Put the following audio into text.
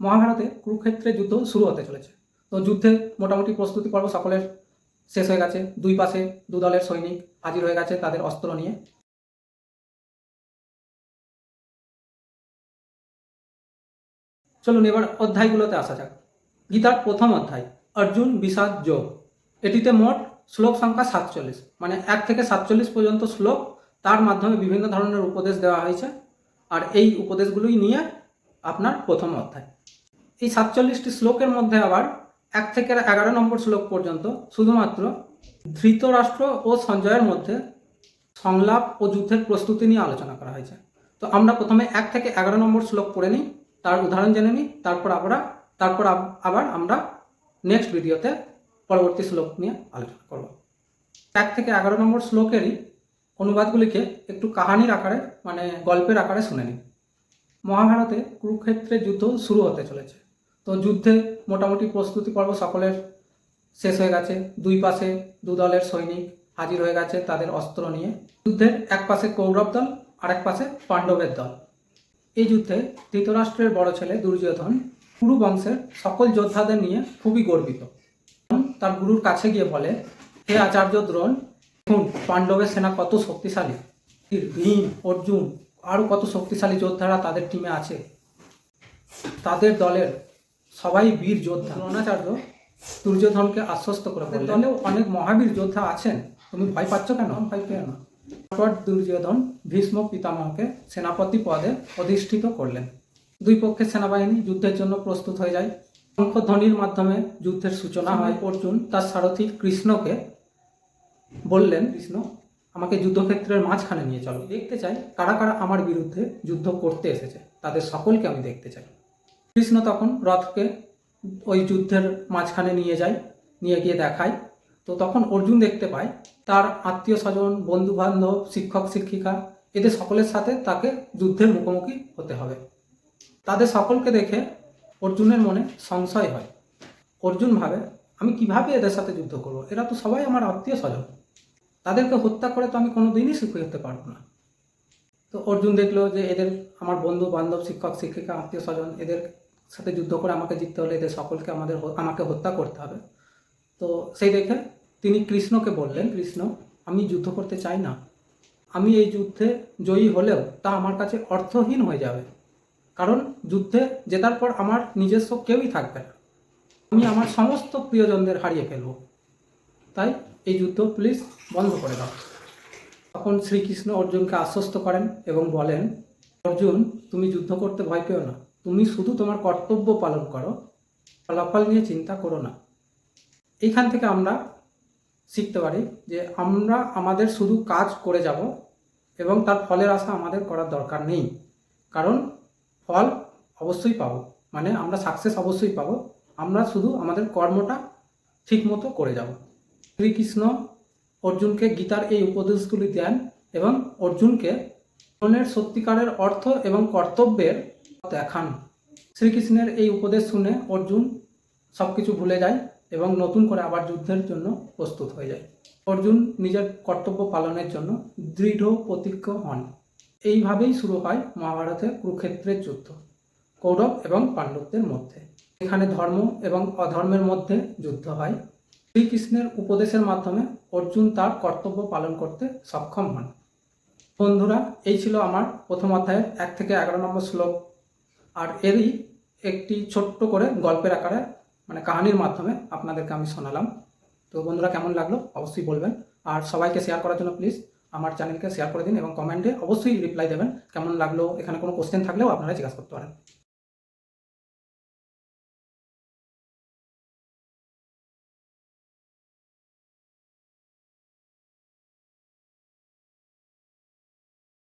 মহাভারতে কুরুক্ষেত্রে যুদ্ধ শুরু হতে চলেছে। তো যুদ্ধে মোটামুটি প্রস্তুতি পর্ব সকলের শেষ হয়ে গেছে। দুই পাশে দু দলের সৈনিক হাজির হয়ে গেছে তাদের অস্ত্র নিয়ে। চলুন এবার অধ্যায়গুলোতে আসা যাক। গীতার প্রথম অধ্যায়, অর্জুন, বিষাদ, যোগ। এটিতে মোট শ্লোক সংখ্যা সাতচল্লিশ। মানে এক থেকে সাতচল্লিশ পর্যন্ত শ্লোক তার মাধ্যমে বিভিন্ন ধরনের উপদেশ দেওয়া হয়েছে। আর এই উপদেশগুলোই নিয়ে আপনার প্রথম অধ্যায়। এই সাতচল্লিশটি শ্লোকের মধ্যে আবার এক থেকে এগারো নম্বর শ্লোক পর্যন্ত শুধুমাত্র ধৃতরাষ্ট্র ও সঞ্জয়ের মধ্যে সংলাপ ও যুদ্ধের প্রস্তুতি নিয়ে আলোচনা করা হয়েছে। তো আমরা প্রথমে এক থেকে এগারো নম্বর শ্লোক পড়ে নিই, তার উদাহরণ জেনে নিই, তারপর আমরা, তারপর আবার আমরা নেক্সট ভিডিওতে পরবর্তী শ্লোক নিয়ে আলোচনা করব। এক থেকে এগারো নম্বর শ্লোকেরই অনুবাদগুলিকে একটু কাহানির আকারে মানে গল্পের আকারে শুনে নিই। মহাভারতে কুরুক্ষেত্রে যুদ্ধ শুরু হতে চলেছে। তো যুদ্ধে মোটামুটি প্রস্তুতি পর্ব সকলের শেষ হয়ে গেছে। দুই পাশে দু দলের সৈনিক হাজির হয়ে গেছে তাদের অস্ত্র নিয়ে। যুদ্ধের এক পাশে কৌরব দল আর এক পাশে পাণ্ডবের দল। এই যুদ্ধে ধৃতরাষ্ট্রের বড় ছেলে দুর্যোধন কুরু বংশের সকল যোদ্ধাদের নিয়ে খুবই গর্বিত। তার গুরুর কাছে গিয়ে বলে, হে আচার্য দ্রোণ, দেখুন, পাণ্ডবের সেনা কত শক্তিশালী। ভীম অর্জুন, আরও কত শক্তিশালী যোদ্ধারা তাদের টিমে আছে। তাদের দলের সবাই বীর যোদ্ধা। দ্রোণাচার্য দুর্যোধনকে আশ্বস্ত করে বললেন দলেও অনেক মহাবীর যোদ্ধা আছেন। তুমি ভয় পাচ্ছ কেন? ভয় পেও না তারপর দুর্যোধন ভীষ্ম পিতামহকে সেনাপতি পদে অধিষ্ঠিত করলেন। দুই পক্ষের সেনাবাহিনী যুদ্ধের জন্য প্রস্তুত হয়ে যায়। শঙ্খধ্বনির মাধ্যমে যুদ্ধের সূচনা হয়। অর্জুন। তার সারথী কৃষ্ণকে বললেন কৃষ্ণ? আমাকে যুদ্ধক্ষেত্রের মাঝখানে নিয়ে চলো। দেখতে চাই। কারা কারা আমার বিরুদ্ধে যুদ্ধ করতে এসেছে তাদের সকলকে আমি দেখতে চাই। কৃষ্ণ তখন রথকে ওই যুদ্ধের মাঝখানে নিয়ে যায়, নিয়ে গিয়ে দেখায়। তো তখন অর্জুন দেখতে পায়, তার আত্মীয় স্বজন বন্ধু বান্ধব শিক্ষক, শিক্ষিকা, এদের সকলের সাথে তাকে যুদ্ধের মুখোমুখি হতে হবে। তাদের সকলকে দেখে অর্জুনের মনে সংশয় হয়। অর্জুন ভাবে, আমি কীভাবে এদের সাথে যুদ্ধ করব? এরা তো সবাই আমার আত্মীয় স্বজন। তাদেরকে হত্যা করে তো আমি কোনো দিনই সুখী হতে পারব না। তো অর্জুন দেখল যে এদের আমার বন্ধু বান্ধব শিক্ষক, শিক্ষিকা, আত্মীয় স্বজন, এদের সাথে যুদ্ধ করে আমাকে জিততে হলে এদের সকলকে আমাদের আমাকে হত্যা করতে হবে। তো সেই দেখে তিনি কৃষ্ণকে বললেন, কৃষ্ণ, আমি যুদ্ধ করতে চাই না। আমি এই যুদ্ধে জয়ী হলেও তা আমার কাছে অর্থহীন হয়ে যাবে। কারণ যুদ্ধে জেতার পর আমার নিজস্ব কেউই থাকবে না। আমি আমার সমস্ত প্রিয়জনদের হারিয়ে ফেলব। তাই এই যুদ্ধ প্লিজ বন্ধ করে দাও। তখন শ্রীকৃষ্ণ অর্জুনকে আশ্বস্ত করেন এবং বলেন, অর্জুন, তুমি যুদ্ধ করতে ভয় পেও না। তুমি শুধু তোমার কর্তব্য পালন করো, ফলাফল নিয়ে চিন্তা করো না। এইখান থেকে আমরা শিখতে পারি যে আমরা আমাদের শুধু কাজ করে যাব এবং তার ফলের আশা আমাদের করার দরকার নেই। কারণ ফল অবশ্যই পাবো মানে আমরা সাকসেস অবশ্যই পাবো। আমরা শুধু আমাদের কর্মটা ঠিকমতো করে যাব। শ্রীকৃষ্ণ অর্জুনকে গীতার এই উপদেশগুলি দেন এবং অর্জুনকে জীবনের সত্যিকারের অর্থ এবং কর্তব্যের দেখান। শ্রীকৃষ্ণের এই উপদেশ শুনে অর্জুন সব কিছু ভুলে যায় এবং নতুন করে আবার যুদ্ধের জন্য প্রস্তুত হয়ে যায়। অর্জুন নিজের কর্তব্য পালনের জন্য দৃঢ় প্রতিজ্ঞ হন। এইভাবেই শুরু হয় মহাভারতের কুরুক্ষেত্রের যুদ্ধ, কৌরব এবং পাণ্ডবদের মধ্যে। এখানে ধর্ম এবং অধর্মের মধ্যে যুদ্ধ হয়। শ্রীকৃষ্ণের উপদেশের মাধ্যমে অর্জুন তার কর্তব্য পালন করতে সক্ষম হন। বন্ধুরা, এই ছিল আমার প্রথম অধ্যায়ের এক থেকে এগারো নম্বর শ্লোক। আর এরই একটি ছোট্ট করে গল্পের আকারে মানে কাহানির মাধ্যমে আপনাদেরকে আমি শোনালাম। তো বন্ধুরা, কেমন লাগল? অবশ্যই বলবেন। আর সবাইকে শেয়ার করার জন্য প্লিজ আমার চ্যানেলকে শেয়ার করে দিন এবং কমেন্টে অবশ্যই রিপ্লাই দেবেন। কেমন লাগল? এখানে কোনো কোশ্চেন থাকলেও আপনারা জিজ্ঞাসা করতে পারেন।